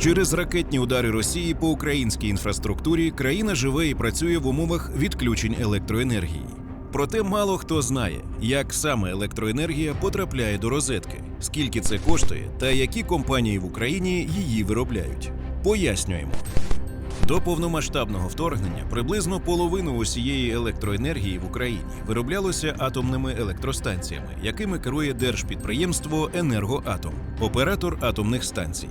Через ракетні удари Росії по українській інфраструктурі країна живе і працює в умовах відключень електроенергії. Проте мало хто знає, як саме електроенергія потрапляє до розетки, скільки це коштує та які компанії в Україні її виробляють. Пояснюємо. До повномасштабного вторгнення приблизно половину усієї електроенергії в Україні вироблялося атомними електростанціями, якими керує держпідприємство Енергоатом, оператор атомних станцій.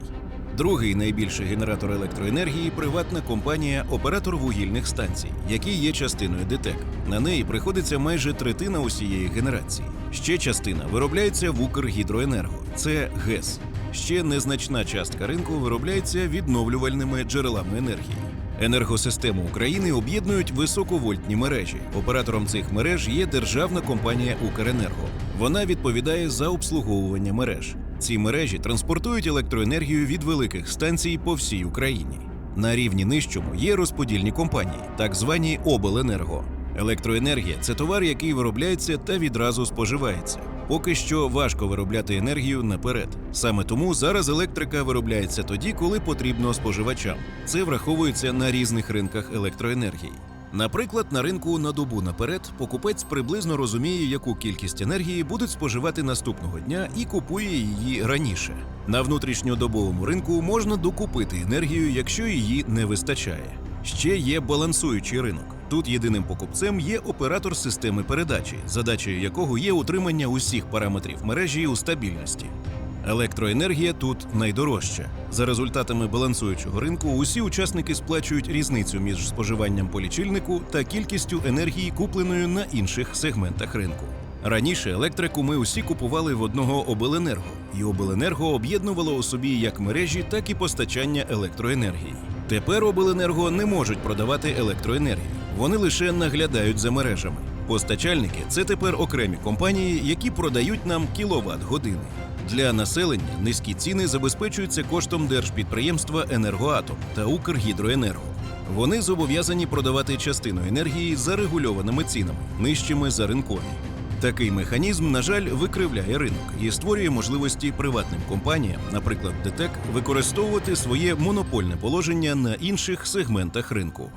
Другий найбільший генератор електроенергії приватна компанія Оператор вугільних станцій, який є частиною ДТЕК. На неї приходиться майже третина усієї генерації. Ще частина виробляється в Укргідроенерго. Це ГЕС. Ще незначна частка ринку виробляється відновлювальними джерелами енергії. Енергосистему України об'єднують високовольтні мережі. Оператором цих мереж є державна компанія Укренерго. Вона відповідає за обслуговування мереж. Ці мережі транспортують електроенергію від великих станцій по всій Україні. На рівні нижчому є розподільні компанії, так звані обленерго. Електроенергія це товар, який виробляється та відразу споживається. Поки що важко виробляти енергію наперед. Саме тому зараз електрика виробляється тоді, коли потрібно споживачам. Це враховується на різних ринках електроенергії. Наприклад, на ринку на добу наперед покупець приблизно розуміє, яку кількість енергії будуть споживати наступного дня і купує її раніше. На внутрішньодобовому ринку можна докупити енергію, якщо її не вистачає. Ще є балансуючий ринок. Тут єдиним покупцем є оператор системи передачі, задачею якого є утримання усіх параметрів мережі у стабільності. Електроенергія тут найдорожча. За результатами балансуючого ринку, усі учасники сплачують різницю між споживанням по лічильнику та кількістю енергії, купленою на інших сегментах ринку. Раніше електрику ми усі купували в одного обленерго, і обленерго об'єднувало у собі як мережі, так і постачання електроенергії. Тепер обленерго не можуть продавати електроенергію, вони лише наглядають за мережами. Постачальники це тепер окремі компанії, які продають нам кіловат години. Для населення низькі ціни забезпечуються коштом держпідприємства Енергоатом та Укргідроенерго. Вони зобов'язані продавати частину енергії за регульованими цінами, нижчими за ринкові. Такий механізм, на жаль, викривляє ринок і створює можливості приватним компаніям, наприклад, ДТЕК, використовувати своє монопольне положення на інших сегментах ринку.